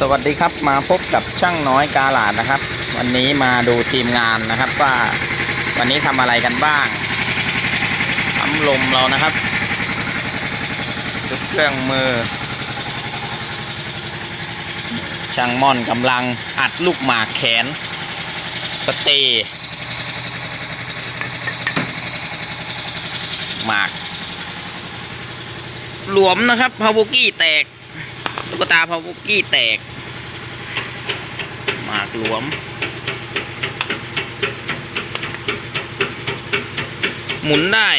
สวัสดีครับมาพบกับช่างน้อยกาลาดนะครับ วันนี้มาดูทีมงานนะครับว่าวันนี้ทำอะไรกันบ้างปั๊มลมเรานะครับชุดเครื่องมือ ช่างม่อนกำลังอัดลูกหมากแขน สเตย์หมาก หลวมนะครับพาวกี้แตก ตุ๊กตาพาวโบกี้แตก หมากหลวม หมุนได้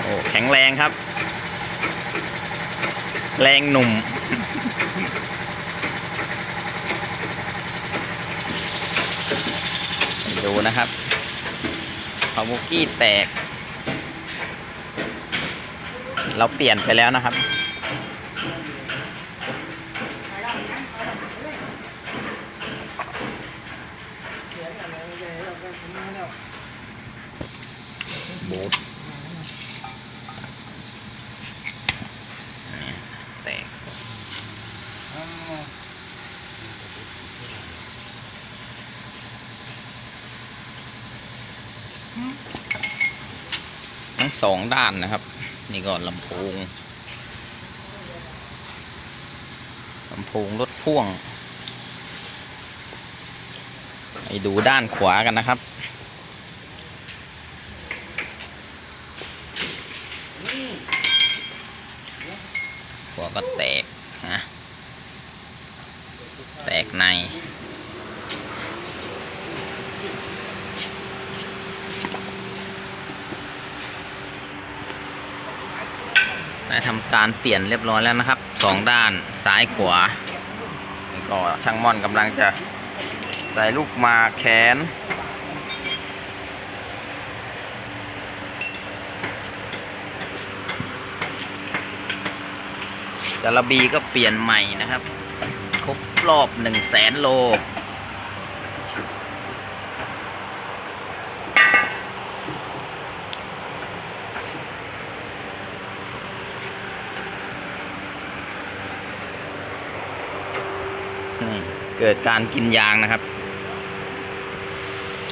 โอ้แข็งแรงครับ แรงหนุ่ม ดูนะครับคาบุกี้แตก เราเปลี่ยนไปแล้วนะครับ ทั้งสองด้านนะครับ นี่ก็ลำโพงลำโพงรถพ่วงไปดูด้านขวากันนะครับหัวก็แตกนะแตกใน ได้ทำการเปลี่ยนเรียบร้อยแล้วนะครับสองด้านซ้ายขวานี่ก็ช่างม่อนกำลังจะใส่ลูกมาแขนจาระบีก็เปลี่ยนใหม่นะครับ ครบรอบหนึ่งแสนโล นี่เกิดการกินยางนะครับ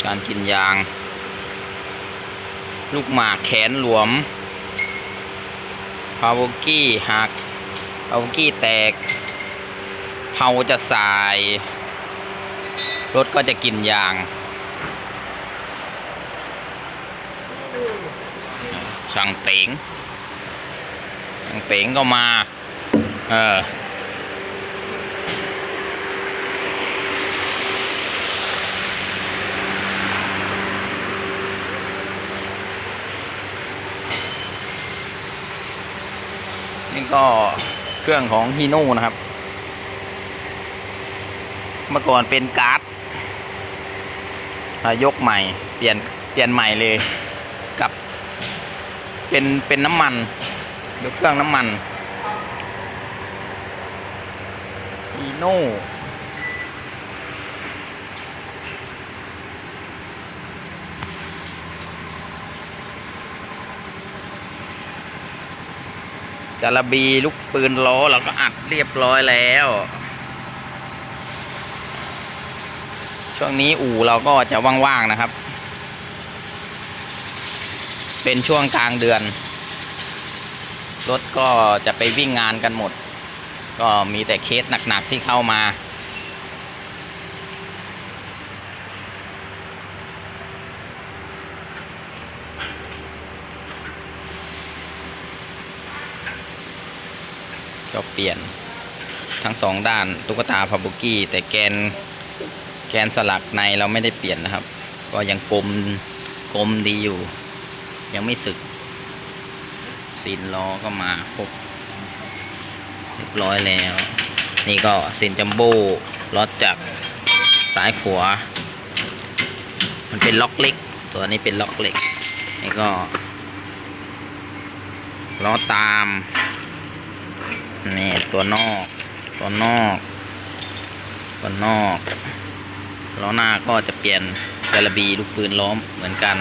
การกินยาง ลูกหมากแขนหลวมพาวกี้หักพาวกี้แตกเผาจะสาย รถก็จะกินยาง ช่างเป๋งช่างเป๋งก็มา เออ ก็เครื่องของฮีโน่นะครับ เมื่อก่อนเป็นการ์ดยกใหม่ เปลี่ยนเปลี่ยนใหม่เลยกับเป็นเป็นน้ำมันยกเครื่องน้ำมันฮีโน่ ระบีลูกปืนล้อเราก็อัดเรียบร้อยแล้ว ช่วงนี้อู่เราก็จะว่างๆนะครับ เป็นช่วงกลางเดือน รถก็จะไปวิ่งงานกันหมด ก็มีแต่เคสหนักๆที่เข้ามา ก็เปลี่ยนทั้งสองด้านตุ๊กตาพาบุกี้แต่แกนแกนสลักในเราไม่ได้เปลี่ยนนะครับ ก็ยังกลมกลมดีอยู่ ยังไม่สึกสินล้อก็มาครบเรียบร้อยแล้ว นี่ก็สินจัมโบ้ล็อตจากซ้ายขวามันเป็นล็อกเล็ก ตัวนี้เป็นล็อกเล็ก นี่ก็ล้อตาม นี่ตัวนอก ตัวนอก ตัวนอกล้อหน้าก็จะเปลี่ยนกระบีลูกปืนล้อมเหมือนกัน